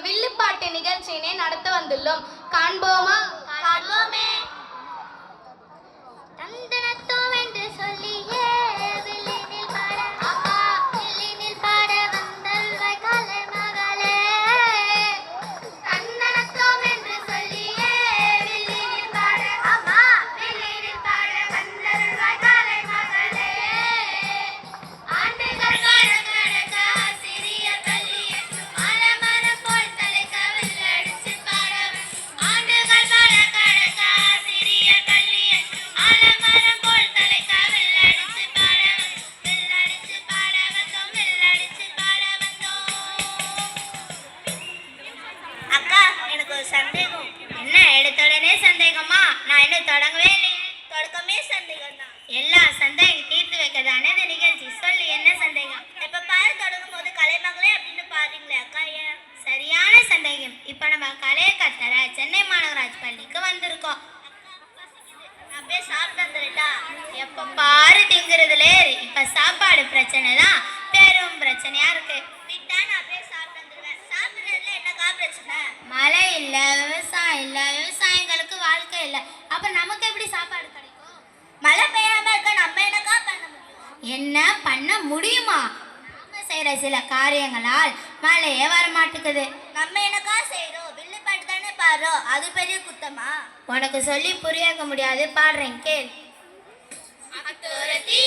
வில்லுப்பாட்டு நிகழ்ச்சியினை நடத்த வந்துள்ளோம். காண்போமா? காண்போமே. சந்தேகம். என்ன எடுத்த உடனே சந்தேகமா? நான் இன்னும் தொடங்கவே இல்லை. தொடக்கமே சந்தேகம் தான். எல்லா சந்தேகம் தீர்த்து வைக்க தானே இந்த நிகழ்ச்சி? சொல்லி என்ன சந்தேகம்? எப்ப பாரு தொடங்கும் போது கலைமகளே அப்படின்னு பாருங்களே அக்கா ஏன்? சரியான சந்தேகம். இப்ப நம்ம கலையை கத்தர சென்னை மாநகராட்சி பள்ளிக்கு வந்திருக்கோம். நான் போய் சாப்பிட்டு வந்துருட்டா எப்ப பாரு திங்கிறதுல இப்ப சாப்பாடு பிரச்சனை தான் பெரும் பிரச்சனையா இருக்கு விட்டா நான் போய் சாப்பிட்டு வந்துருவேன் சாப்பிடுறதுல என்னக்கா பிரச்சனை மழை இல்லை விவசாயம் இல்லை விவசாயிகளுக்கு வாழ்க்கை இல்லை. அப்போ நமக்கு எப்படி சாப்பாடு கிடைக்கும்? மழை பெய்யாம இருக்க நம்ம என்னக்கா பண்ண முடியும்? என்ன பண்ண முடியுமா? நாம செய்யற சில காரியங்களால் மழையே வர மாட்டேங்குது நம்ம என்னக்கா செய்யறோம் வில்லு பாட்டு தானே பாடுறோம். அது பெரிய குத்தமா? உனக்கு சொல்லி புரியாக்க முடியாது. பாடுறேன் கேள். அத்தோரத்தி